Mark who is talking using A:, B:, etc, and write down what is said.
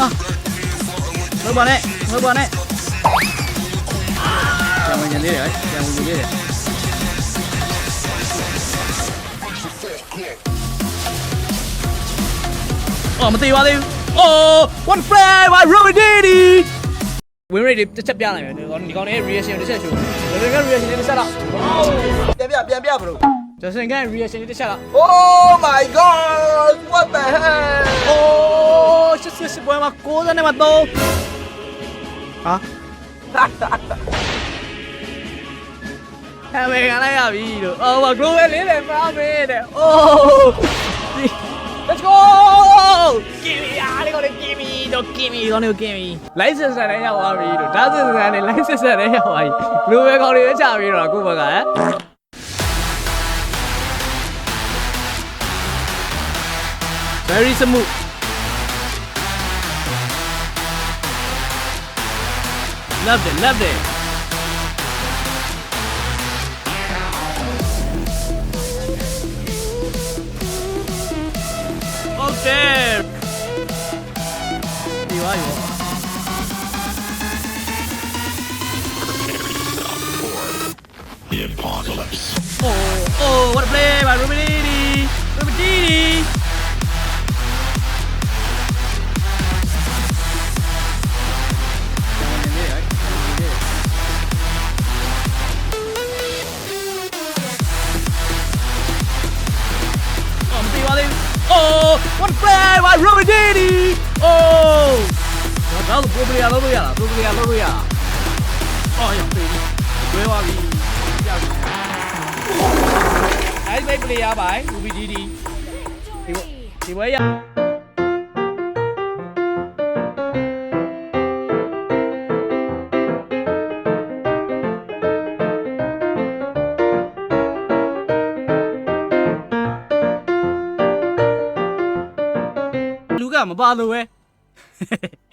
A: အာလောက်ပါနဲ့လောက်ပါနဲ့ကျန်ဝင်နေသေးတယ်ကျန်ဝင်နေသေးတယ်အော်မသေးပါသေးဘူးအော် one play by Robert Diddy win rate တစ်ချက်ပြလိုက်မယ်ဒီကောင်ဒီကောင်လေး reaction တစ်ချက်ရှိုးဒါပေမဲ့ reaction တစ်ချက်တော့
B: ပြန်ပြပြန်ပြဘလို့
A: Justin က reaction တစ်ချက်တော့
B: Oh my god what the hell
A: โ อ้ရှစ်ရှစ်ရှစ်ပွဲမှာ60နဲ့မှာ3ဟာဟဲ့မေကလည်းရပြီလို့အော်ဘာ global လေးတယ်ပါမေးတဲ့အိုး Let's go give me အားလေးကိုလည်း give me တော့ give me တော့ give me license နဲ့ရောက်သွားပြီလို့ဒါစစ်စနဲ့ license နဲ့ရောက်သွားပြီ global ကောင်တွေပဲချပြီးတော့အခုဘက်ကဟမ် very smooth Loved it, loved it. Oh damn! You are
C: you. Apocalypse.
A: Oh, oh, what a play by Ruby. What a play by Rubinini. Oh. တော့တော့ပရိုပလီယာလုပ်လို့ရလားပရိုပလီယာလုပ်လို့ရလားအော်ရောပြီတွဲသွားပြီကြောက်ပြီအဲ့ဒီပလီယာပါဘူဘီဒီဒီဒီဘဒီဘွဲရ လူကမပါလို့ပဲ